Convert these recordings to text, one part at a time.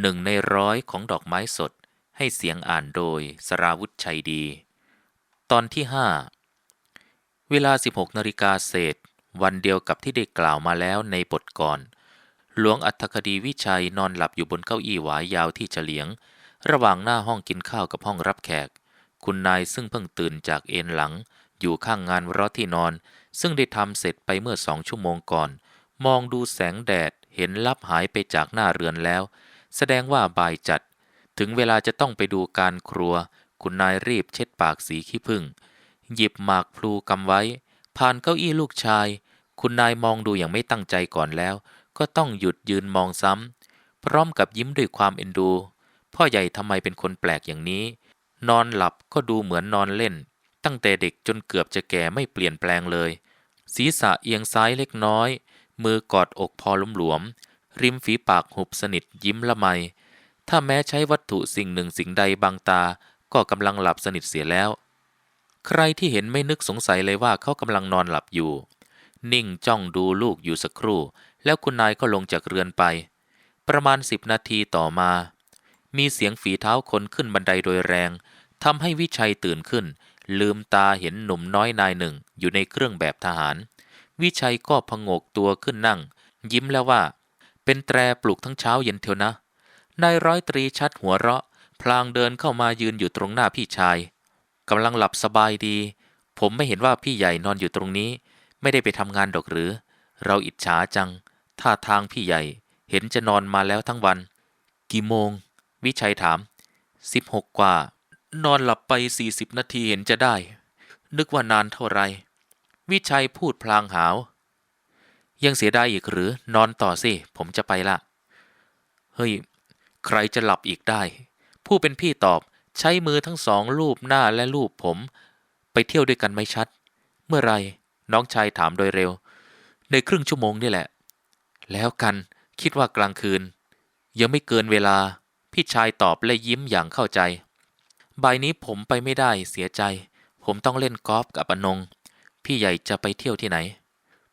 หนึ่งในร้อยของดอกไม้สดให้เสียงอ่านโดยสราวุธชัยดี ตอนที่ 5 เวลา 16นาฬิกาเศษ วันเดียวกับที่ได้กล่าวมาแล้วในบทก่อน หลวงอัธคดีวิชัยนอนหลับอยู่บนเก้าอี้หวายยาวที่เฉลียง ระหว่างหน้าห้องกินข้าวกับห้องรับแขก คุณนายซึ่งเพิ่งตื่นจากเอนหลัง อยู่ข้างงานรอที่นอน ซึ่งได้ทำเสร็จไปเมื่อสองชั่วโมงก่อน มองดูแสงแดดเห็นลับหายไปจากหน้าเรือนแล้ว แสดงว่าบ่ายจัด ถึงเวลาจะต้องไปดูการครัว คุณนายรีบเช็ดปากสีขี้ผึ้งหยิบหมากพลูกำไว้ ผ่านเก้าอี้ลูกชาย คุณนายมองดูอย่างไม่ตั้งใจก่อนแล้ว ก็ต้องหยุดยืนมองซ้ำพร้อมกับยิ้มด้วยความเอ็นดู พ่อใหญ่ทำไมเป็นคนแปลกอย่างนี้ นอนหลับก็ดูเหมือนนอนเล่น ตั้งแต่เด็กจนเกือบจะแก่ไม่เปลี่ยนแปลงเลย ศีรษะเอียงซ้ายเล็กน้อย มือกอดอกพอลุ่มหลวม ริมฝีปากหุบสนิทยิ้มละไม ถ้าแม้ใช้วัตถุสิ่งหนึ่งสิ่งใดบางตา ก็กำลังหลับสนิทเสียแล้ว ใครที่เห็นไม่นึกสงสัยเลยว่าเขากำลังนอนหลับอยู่ นิ่งจ้องดูลูกอยู่สักครู่ แล้วคุณนายก็ลงจากเรือนไป ประมาณสิบนาทีต่อมา มีเสียงฝีเท้าคนขึ้นบันไดโดยแรงทำให้วิชัยตื่นขึ้น ลืมตาเห็นหนุ่มน้อยนายหนึ่งอยู่ในเครื่องแบบทหาร วิชัยก็พงกตัวขึ้นนั่ง ยิ้มแล้วว่า เป็นแตรปลุกทั้งเช้าเย็นเทียวนะ นายร้อยตรีชัดหัวเราะ พลางเดินเข้ามายืนอยู่ตรงหน้าพี่ชายกำลังหลับสบายดี ผมไม่เห็นว่าพี่ใหญ่นอนอยู่ตรงนี้ ไม่ได้ไปทำงานดอกหรือ เราอิจฉาจัง ท่าทางพี่ใหญ่ เห็นจะนอนมาแล้วทั้งวัน กี่โมง วิชัยถามสิบหกกว่า นอนหลับไปสี่สิบนาทีเห็นจะได้ นึกว่านานเท่าไร วิชัยพูดพลางหาว ยังเสียดายอีกหรือนอนต่อสิ ผมจะไปละ เฮ้ย ใครจะหลับอีกได้ ผู้เป็นพี่ตอบใช้มือทั้งสองลูบหน้าและลูบผม ไปเที่ยวด้วยกันไม่ชัด เมื่อไรน้องชายถามโดยเร็ว ในครึ่งชั่วโมงนี่แหละ แล้วกันคิดว่ากลางคืน ยังไม่เกินเวลา พี่ชายตอบและยิ้มอย่างเข้าใจบ่ายนี้ผมไปไม่ได้เสียใจ ผมต้องเล่นกอล์ฟกับอนง พี่ใหญ่จะไปเที่ยวที่ไหน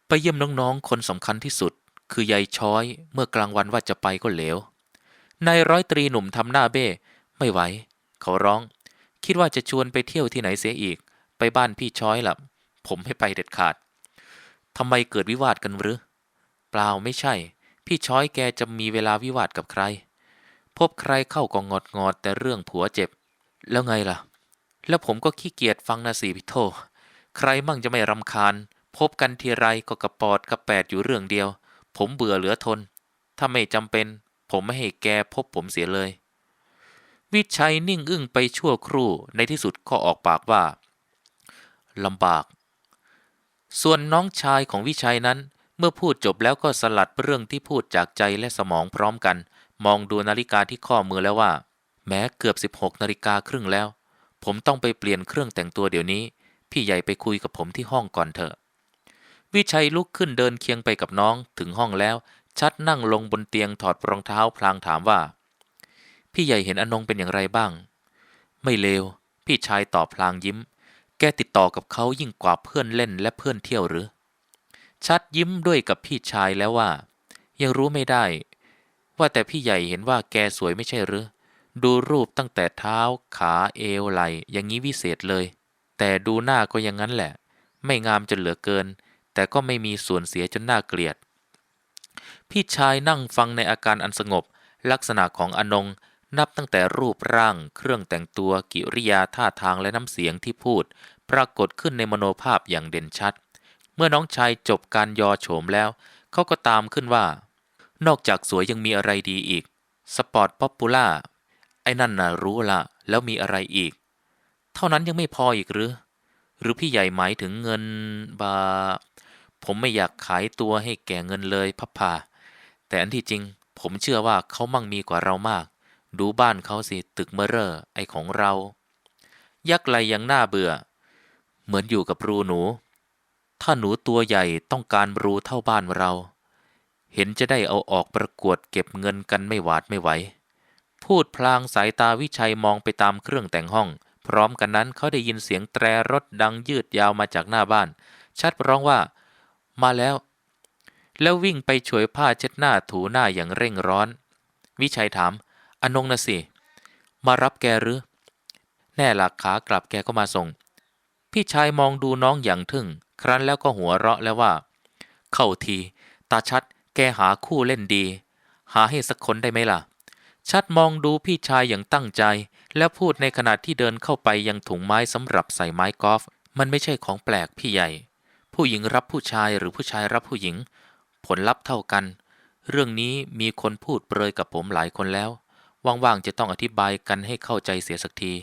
ไปเยี่ยมน้องๆ คนสำคัญที่สุด คือยายช้อย เมื่อกลางวันว่าจะไปก็เหลวนายร้อยตรีหนุ่มทำหน้าเบ้ ไม่ไหว เขาร้อง คิดว่าจะชวนไปเที่ยวที่ไหนเสียอีก ไปบ้านพี่ช้อยล่ะ ผมไม่ไปเด็ดขาดทำไมเกิดวิวาทกันหรือ เปล่าไม่ใช่ พี่ช้อยแกจะมีเวลาวิวาทกับใคร พบใครเข้าก็งอดงอดแต่เรื่องผัวเจ็บ แล้วไงล่ะ แล้วผมก็ขี้เกียจฟังนะสิพี่โท ใครมั่งจะไม่รำคาญ พบกันทีไรก็กระปอดกระแปดอยู่เรื่องเดียว ผมเบื่อเหลือทน ถ้าไม่จำเป็น ผมไม่ให้แกพบผมเสียเลย วิชัยนิ่งอึ้งไปชั่วครู่ในที่สุดก็ออกปากว่าลำบาก ส่วนน้องชายของวิชัยนั้น เมื่อพูดจบแล้วก็สลัดเรื่องที่พูดจากใจและสมองพร้อมกัน มองดูนาฬิกาที่ข้อมือแล้วว่า แม้เกือบ 16นาฬิกาครึ่งแล้ว ผมต้องไปเปลี่ยนเครื่องแต่งตัวเดี๋ยวนี้ พี่ใหญ่ไปคุยกับผมที่ห้องก่อนเถอะ วิชัยลุกขึ้นเดินเคียงไปกับน้องถึงห้องแล้ว ชัดนั่งลงบนเตียงถอดรองเท้าพลางถามว่า พี่ใหญ่เห็นอนงเป็นอย่างไรบ้าง ไม่เลว พี่ชายตอบพลางยิ้ม แกติดต่อกับเขายิ่งกว่าเพื่อนเล่นและเพื่อนเที่ยวหรือ ชัดยิ้มด้วยกับพี่ชายแล้วว่า ยังรู้ไม่ได้ ว่าแต่พี่ใหญ่เห็นว่าแกสวยไม่ใช่หรือดูรูปตั้งแต่เท้า ขาเอวไหลอย่างนี้วิเศษเลย แต่ดูหน้าก็ย่างนั้นแหละ ไม่งามจนเหลือเกิน แต่ก็ไม่มีส่วนเสียจนน่าเกลียด พี่ชายนั่งฟังในอาการอันสงบ ลักษณะของอนงนับตั้งแต่รูปร่าง เครื่องแต่งตัวกิริยาท่าทางและน้ำเสียงที่พูด ปรากฏขึ้นในมโนภาพอย่างเด่นชัด เมื่อน้องชายจบการยอโฉมแล้ว เขาก็ตามขึ้นว่า นอกจากสวยยังมีอะไรดีอีก สปอร์ตป๊อปปูล่า ไอ้นั่นน่ะรู้ละ แล้วมีอะไรอีก เท่านั้นยังไม่พออีกหรือ หรือพี่ใหญ่หมายถึงเงินบา ผมไม่อยากขายตัวให้แก่เงินเลยพับพา แต่อันที่จริง ผมเชื่อว่าเขามั่งมีกว่าเรามาก ดูบ้านเขาสิตึกเมอเรอร์ไอของเรา ยักษ์ไหลยังหน้าเบื่อ เหมือนอยู่กับรูหนู ถ้าหนูตัวใหญ่ต้องการรูเท่าบ้านเรา เห็นจะได้เอาออกประกวดเก็บเงินกันไม่หวาดไม่ไหว พูดพลางสายตาวิชัยมองไปตามเครื่องแต่งห้อง พร้อมกันนั้นเขาได้ยินเสียงแตรรถดังยืดยาวมาจากหน้าบ้าน ชัดร้องว่า มาแล้ว แล้ววิ่งไปฉวยผ้าเช็ดหน้าถูหน้าอย่างเร่งร้อน วิชัยถาม อนงนะสิ มารับแกหรือ แน่หลักขากลับแกก็มาส่ง พี่ชายมองดูน้องอย่างทึ่ง ครั้นแล้วก็หัวเราะแล้วว่า เข้าที ตาชัดแกหาคู่เล่นดี หาให้สักคนได้ไหมล่ะ ชัดมองดูพี่ชายอย่างตั้งใจ แล้วพูดในขณะที่เดินเข้าไปยังถุงไม้สำหรับใส่ไม้กอล์ฟมันไม่ใช่ของแปลกพี่ใหญ่ ผู้หญิงรับผู้ชายหรือผู้ชายรับผู้หญิง ผลลัพธ์เท่ากัน เรื่องนี้มีคนพูดเปรยกับผมหลายคนแล้ว ว่างๆจะต้องอธิบายกันให้เข้าใจเสียสักที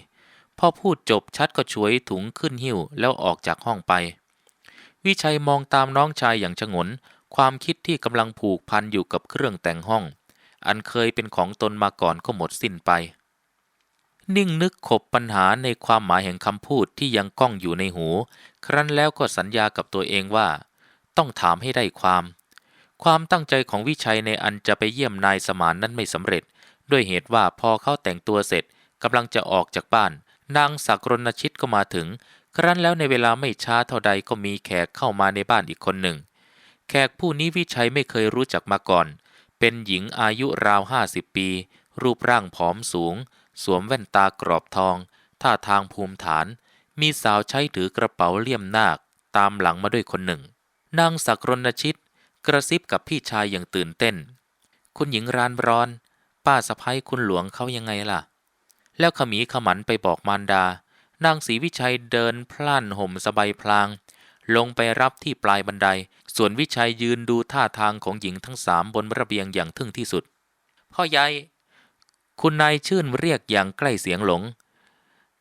พอพูดจบชัดก็ช่วยถุงขึ้นหิ้วแล้วออกจากห้องไป วิชัยมองตามน้องชายอย่างฉงน ความคิดที่กำลังผูกพันอยู่กับเครื่องแต่งห้อง อันเคยเป็นของตนมาก่อนก็หมดสิ้นไป นิ่งนึกขบปัญหาในความหมายแห่งคำพูดที่ยังก้องอยู่ในหู ครั้นแล้วก็สัญญากับตัวเองว่า ต้องถามให้ได้ความ ความตั้งใจของวิชัยในอันจะไปเยี่ยมนายสมานนั้นไม่สำเร็จ ด้วยเหตุว่าพอเขาแต่งตัวเสร็จกำลังจะออกจากบ้าน นางสักรณชิตก็มาถึง ครั้นแล้วในเวลาไม่ช้าเท่าใดก็มีแขกเข้ามาในบ้านอีกคนหนึ่ง แขกผู้นี้วิชัยไม่เคยรู้จักมาก่อน เป็นหญิงอายุราวห้าสิบปี รูปร่างผอมสูง สวมแว่นตากรอบทอง ท่าทางภูมิฐาน มีสาวใช้ถือกระเป๋าเลี่ยมนาค ตามหลังมาด้วยคนหนึ่ง นางสักรณชิต กระซิบกับพี่ชายอย่างตื่นเต้น คุณหญิงรานร้อน ป้าสะพ้ยคุณหลวงเขายังไงล่ะ แล้วขมีขมันไปบอกมารดา นางศรีวิชัยเดินพล่านห่มสบายพลาง ลงไปรับที่ปลายบันได ส่วนวิชัยยืนดูท่าทางของหญิงทั้งสามบนระเบียงอย่างทึ่งที่สุด พ่อใหญ่คุณนายชื่นเรียกอย่างใกล้เสียงหลง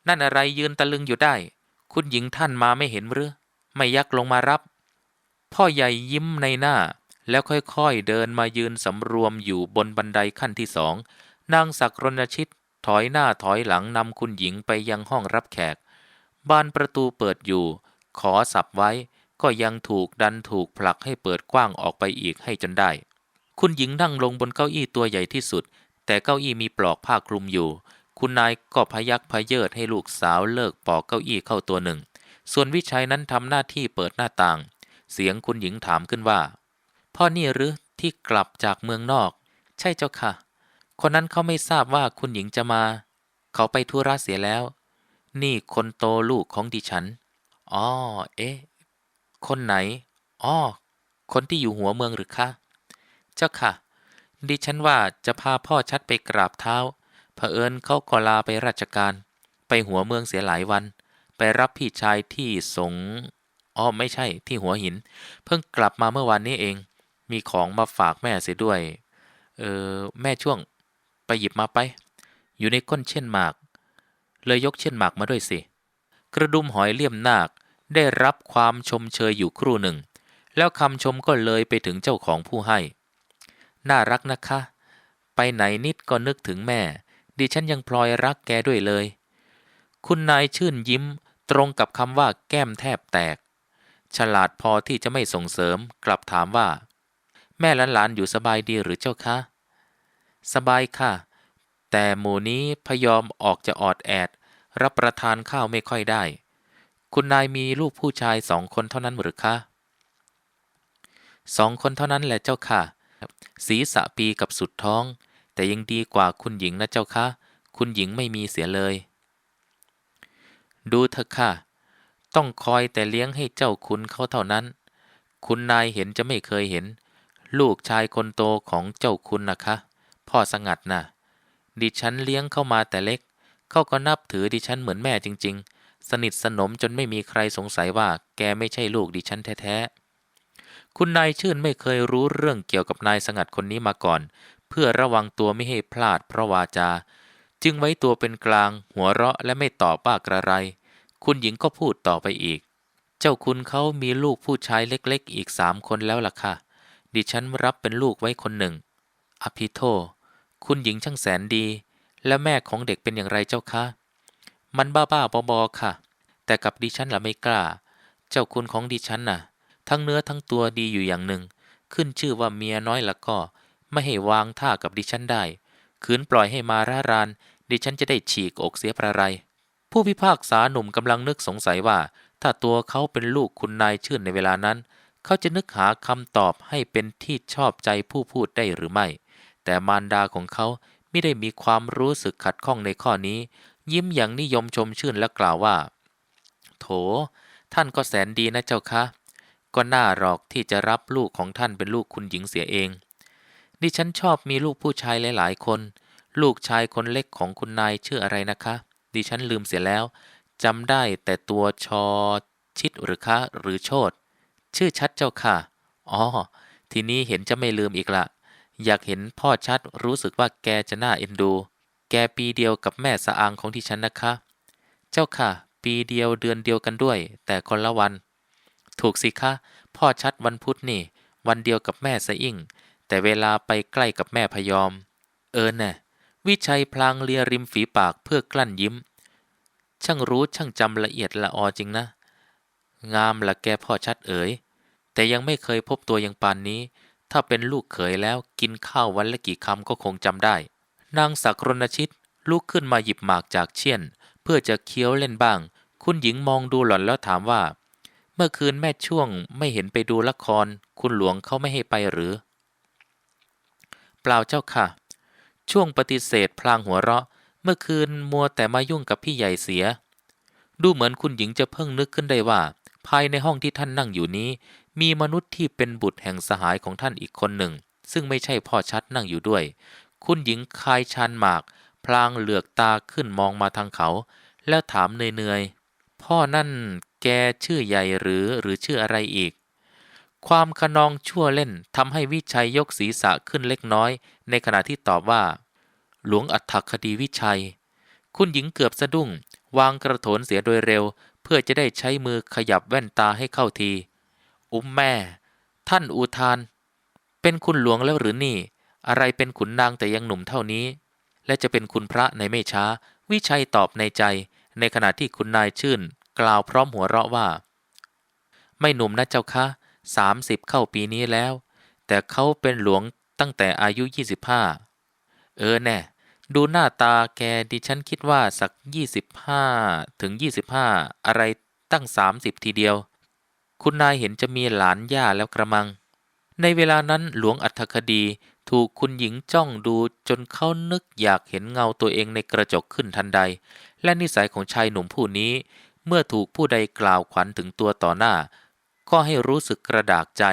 นั่นอะไรยืนตะลึงอยู่ได้ คุณหญิงท่านมาไม่เห็นหรือ ไม่ยักลงมารับ พ่อใหญ่ยิ้มในหน้า แล้วค่อยๆเดินมายืนสำรวมอยู่บนบันไดขั้นที่สองนางสักรณชิตถอยหน้าถอยหลังนำคุณหญิงไปยังห้องรับแขก บานประตูเปิดอยู่ ขอสับไว้ ก็ยังถูกดันถูกผลักให้เปิดกว้างออกไปอีกให้จนได้ คุณหญิงนั่งลงบนเก้าอี้ตัวใหญ่ที่สุด แต่เก้าอี้มีปลอกผ้าคลุมอยู่ คุณนายก็พยักพเยิดให้ลูกสาวเลิกปอกเก้าอี้เข้าตัวหนึ่ง ส่วนวิชัยนั้นทำหน้าที่เปิดหน้าต่าง เสียงคุณหญิงถามขึ้นว่า พ่อนี่หรือที่กลับจากเมืองนอก ใช่เจ้าค่ะ คนนั้นเขาไม่ทราบว่าคุณหญิงจะมา เขาไปธุระเสียแล้ว นี่คนโตลูกของดิฉันอ๋อเอ๊ะ คนไหนอ๋อคนที่อยู่หัวเมืองหรือคะ เจ้าค่ะ ดิฉันว่าจะพาพ่อชัดไปกราบเท้า เผอิญเขาก็ลาไปราชการ ไปหัวเมืองเสียหลายวัน ไปรับพี่ชายที่สงอ๋อไม่ใช่ ที่หัวหิน เพิ่งกลับมาเมื่อวานนี้เอง มีของมาฝากแม่เสียด้วย เออ แม่ช่วง ไปหยิบมาไป อยู่ในก้นเช่นหมาก เลยยกเช่นหมากมาด้วยสิ กระดุมหอยเลี่ยมนาค ได้รับความชมเชยอยู่ครู่หนึ่ง แล้วคำชมก็เลยไปถึงเจ้าของผู้ให้ น่ารักนะคะ ไปไหนนิดก็นึกถึงแม่ ดิฉันยังพลอยรักแกด้วยเลย คุณนายชื่นยิ้มตรงกับคำว่าแก้มแทบแตก ฉลาดพอที่จะไม่ส่งเสริมกลับถามว่า แม่หลานอยู่สบายดีหรือเจ้าคะ สบายค่ะ แต่หมู่นี้พยอมออกจะออดแอด รับประทานข้าวไม่ค่อยได้ คุณนายมีลูกผู้ชายสองคนเท่านั้นหรือคะสองคนเท่านั้นแหละเจ้าค่ะ ศีรษะปีกับสุดท้อง แต่ยังดีกว่าคุณหญิงนะเจ้าค่ะ คุณหญิงไม่มีเสียเลย ดูเถอะค่ะ ต้องคอยแต่เลี้ยงให้เจ้าคุณเขาเท่านั้น คุณนายเห็นจะไม่เคยเห็น ลูกชายคนโตของเจ้าคุณนะคะ พ่อสงัดนะ่ะ ดิฉันเลี้ยงเข้ามาแต่เล็ก เขาก็นับถือดิฉันเหมือนแม่จริง ๆ สนิทสนมจนไม่มีใครสงสัยว่าแกไม่ใช่ลูกดิฉันแท้ๆ คุณนายชื่นไม่เคยรู้เรื่องเกี่ยวกับนายสงัดคนนี้มาก่อน เพื่อระวังตัวไม่ให้พลาดเพราะวาจา จึงไว้ตัวเป็นกลาง หัวเราะและไม่ตอบบ้ากระไร คุณหญิงก็พูดต่อไปอีก เจ้าคุณเขามีลูกผู้ชายเล็กๆ อีกสามคนแล้วล่ะค่ะ ดิฉันรับเป็นลูกไว้คนหนึ่ง อภิโท คุณหญิงช่างแสนดี และแม่ของเด็กเป็นอย่างไรเจ้าคะ มันบ้าๆบอๆค่ะ แต่กับดิฉันล่ะไม่กล้า เจ้าคุณของดิฉันน่ะ ทั้งเนื้อทั้งตัวดีอยู่อย่างหนึ่ง ขึ้นชื่อว่าเมียน้อยละก็ ไม่ให้วางท่ากับดิฉันได้ขืนปล่อยให้มาร่าราน ดิฉันจะได้ฉีกอกเสียประไร ผู้พิพากษาหนุ่มกำลังนึกสงสัยว่า ถ้าตัวเขาเป็นลูกคุณนายชื่นในเวลานั้น เขาจะนึกหาคำตอบให้เป็นที่ชอบใจผู้พูดได้หรือไม่ แต่มารดาของเขาไม่ได้มีความรู้สึกขัดข้องในข้อนี้ ยิ้มอย่างนิยมชมชื่นและกล่าวว่า โถ ท่านก็แสนดีนะเจ้าคะ ก็น่าหรอกที่จะรับลูกของท่านเป็นลูกคุณหญิงเสียเอง ดิฉันชอบมีลูกผู้ชายหลายๆ คน ลูกชายคนเล็กของคุณนายชื่ออะไรนะคะ ดิฉันลืมเสียแล้วจำได้แต่ตัวชอชิดหรือคะหรือโชดชื่อชัดเจ้าค่ะ อ๋อ ทีนี้เห็นจะไม่ลืมอีกละ อยากเห็นพ่อชัดรู้สึกว่าแกจะน่าเอ็นดู แกปีเดียวกับแม่สะอางของที่ฉันนะคะ เจ้าค่ะ ปีเดียวเดือนเดียวกันด้วย แต่คนละวัน ถูกสิคะ พ่อชัดวันพุธนี่ วันเดียวกับแม่สะอิ่ง แต่เวลาไปใกล้กับแม่พยอม เออน่ะวิชัยพลางเลียริมฝีปากเพื่อกลั้นยิ้ม ช่างรู้ช่างจำละเอียดละออจริงนะ งามละแกพ่อชัดเอ๋ย แต่ยังไม่เคยพบตัวอย่างปานนี้ ถ้าเป็นลูกเขยแล้วกินข้าววันละกี่คำก็คงจำได้ นางศักรณชิตลุกขึ้นมาหยิบหมากจากเชี่ยน เพื่อจะเคี้ยวเล่นบ้าง คุณหญิงมองดูหล่อนแล้วถามว่า เมื่อคืนแม่ช่วงไม่เห็นไปดูละคร คุณหลวงเขาไม่ให้ไปหรือ เปล่าเจ้าค่ะ ช่วงปฏิเสธพลางหัวเราะ เมื่อคืนมัวแต่มายุ่งกับพี่ใหญ่เสีย ดูเหมือนคุณหญิงจะเพิ่งนึกขึ้นได้ว่า ภายในห้องที่ท่านนั่งอยู่นี้ มีมนุษย์ที่เป็นบุตรแห่งสหายของท่านอีกคนหนึ่ง ซึ่งไม่ใช่พ่อชัดนั่งอยู่ด้วย คุณหญิงคายชานหมาก พลางเหลือกตาขึ้นมองมาทางเขา แล้วถามเนื่อยๆ พ่อนั่นแกชื่อใหญ่หรือหรือชื่ออะไรอีก ความขนองชั่วเล่นทำให้วิชัยยกศีรษะขึ้นเล็กน้อย ในขณะที่ตอบว่า หลวงอัฏฐคดีวิชัย คุณหญิงเกือบสะดุ้ง วางกระโถนเสียโดยเร็ว เพื่อจะได้ใช้มือขยับแว่นตาให้เข้าที อุ้มแม่ ท่านอุทาน เป็นคุณหลวงแล้วหรือนี่ อะไรเป็นขุนนางแต่ยังหนุ่มเท่านี้ และจะเป็นคุณพระในไม่ช้า วิชัยตอบในใจ ในขณะที่คุณนายชื่น กล่าวพร้อมหัวเราะว่า ไม่หนุ่มนะเจ้าคะสามสิบเข้าปีนี้แล้ว แต่เขาเป็นหลวงตั้งแต่อายุยี่สิบห้าเออแน่ ดูหน้าตาแกดิฉันคิดว่าสักยี่สิบห้าถึงยี่สิบห้าอะไรตั้งสามสิบทีเดียว คุณนายเห็นจะมีหลานย่าแล้วกระมัง ในเวลานั้นหลวงอัธคดี ถูกคุณหญิงจ้องดูจนเขานึกอยากเห็นเงาตัวเองในกระจกขึ้นทันใด และนิสัยของชายหนุ่มผู้นี้ เมื่อถูกผู้ใดกล่าวขวัญถึงตัวต่อหน้า ก็ให้รู้สึกกระดากใจ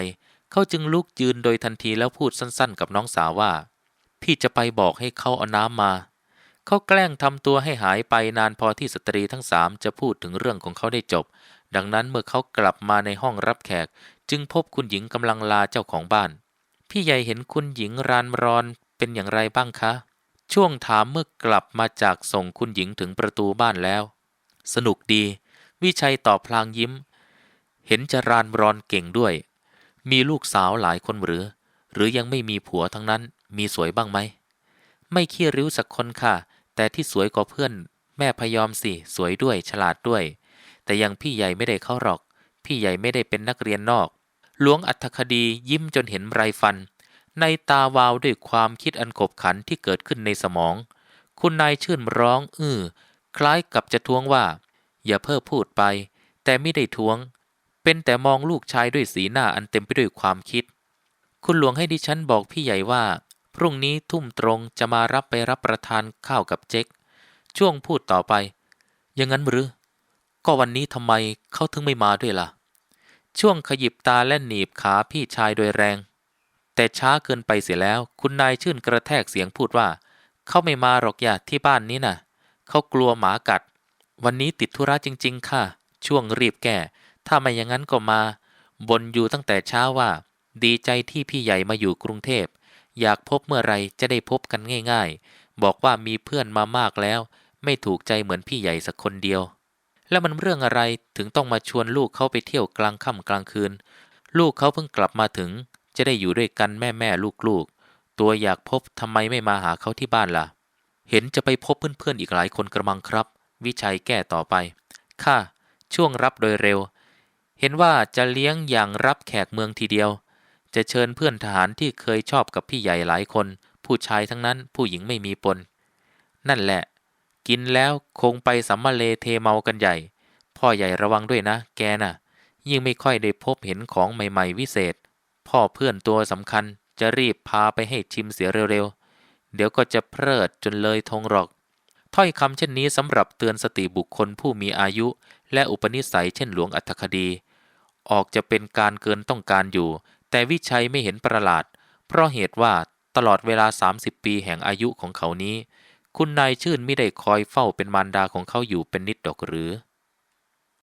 เขาจึงลุกยืนโดยทันทีแล้วพูดสั้นๆ กับน้องสาวว่า พี่จะไปบอกให้เขาเอาน้ำมา เขาแกล้งทำตัวให้หายไปนานพอที่สตรีทั้งสามจะพูดถึงเรื่องของเขาได้จบ ดังนั้นเมื่อเขากลับมาในห้องรับแขก จึงพบคุณหญิงกำลังลาเจ้าของบ้าน พี่ใหญ่เห็นคุณหญิงรานรอนเป็นอย่างไรบ้างคะ ช่วงถามเมื่อกลับมาจากส่งคุณหญิงถึงประตูบ้านแล้ว สนุกดี วิชัยตอบพลางยิ้ม เห็นจะรานรอนเก่งด้วย มีลูกสาวหลายคนหรือ หรือยังไม่มีผัวทั้งนั้น มีสวยบ้างไหม ไม่ขี้ริ้วสักคนค่ะ แต่ที่สวยกว่าเพื่อน แม่พยอมสิ สวยด้วยฉลาดด้วย แต่ยังพี่ใหญ่ไม่ได้เข้าหรอก พี่ใหญ่ไม่ได้เป็นนักเรียนนอก ลวงอัธคดียิ้มจนเห็นไรฟัน ในตาวาวด้วยความคิดอันขบขันที่เกิดขึ้นในสมอง คุณนายชื่นร้องอื้อ คล้ายกับจะท้วงว่า อย่าเพ้อพูดไป แต่ไม่ได้ท้วง เป็นแต่มองลูกชายด้วยสีหน้าอันเต็มไปด้วยความคิด คุณหลวงให้ดิฉันบอกพี่ใหญ่ว่า พรุ่งนี้ทุ่มตรงจะมารับไปรับประทานข้าวกับเจ๊กช่วงพูดต่อไป อย่างนั้นหรือ ก็วันนี้ทำไมเขาถึงไม่มาด้วยล่ะ ช่วงขยิบตาและหนีบขาพี่ชายโดยแรง แต่ช้าเกินไปเสียแล้ว คุณนายชื่นกระแทกเสียงพูดว่า เขาไม่มาหรอกอย่าที่บ้านนี้น่ะ เขากลัวหมากัด วันนี้ติดธุระจริง ๆ ค่ะ ช่วงรีบแก้ถ้าไม่อย่างนั้นก็มาบนอยู่ตั้งแต่เช้าว่า ดีใจที่พี่ใหญ่มาอยู่กรุงเทพ อยากพบเมื่อไรจะได้พบกันง่าย ๆ บอกว่ามีเพื่อนมามากแล้ว ไม่ถูกใจเหมือนพี่ใหญ่สักคนเดียว แล้วมันเรื่องอะไรถึงต้องมาชวนลูกเขาไปเที่ยวกลางค่ำกลางคืน ลูกเขาเพิ่งกลับมาถึง จะได้อยู่ด้วยกันแม่แม่ลูกลูกๆตัวอยากพบทำไมไม่มาหาเขาที่บ้านล่ะ เห็นจะไปพบเพื่อนๆอีกหลายคนกระมังครับ วิชัยแก้ต่อไป ค่ะ ช่วงรับโดยเร็ว เห็นว่าจะเลี้ยงอย่างรับแขกเมืองทีเดียว จะเชิญเพื่อนทหารที่เคยชอบกับพี่ใหญ่หลายคน ผู้ชายทั้งนั้นผู้หญิงไม่มีปน นั่นแหละ กินแล้วคงไปสัมมาเลเทเมากันใหญ่ พ่อใหญ่ระวังด้วยนะ แกน่ะ ยิ่งไม่ค่อยได้พบเห็นของใหม่ ๆ วิเศษ พ่อเพื่อนตัวสำคัญจะรีบพาไปให้ชิมเสียเร็วๆ เดี๋ยวก็จะเพลิดจนเลยทงหรอก ถ้อยคำเช่นนี้สำหรับเตือนสติบุคคลผู้มีอายุ และอุปนิสัยเช่นหลวงอัตคดี ออกจะเป็นการเกินต้องการอยู่ แต่วิชัยไม่เห็นประหลาด เพราะเหตุว่าตลอดเวลา 30 ปีแห่งอายุของเขานี้ คุณนายชื่นไม่ได้คอยเฝ้าเป็นมารดาของเขาอยู่เป็นนิดดอกหรือ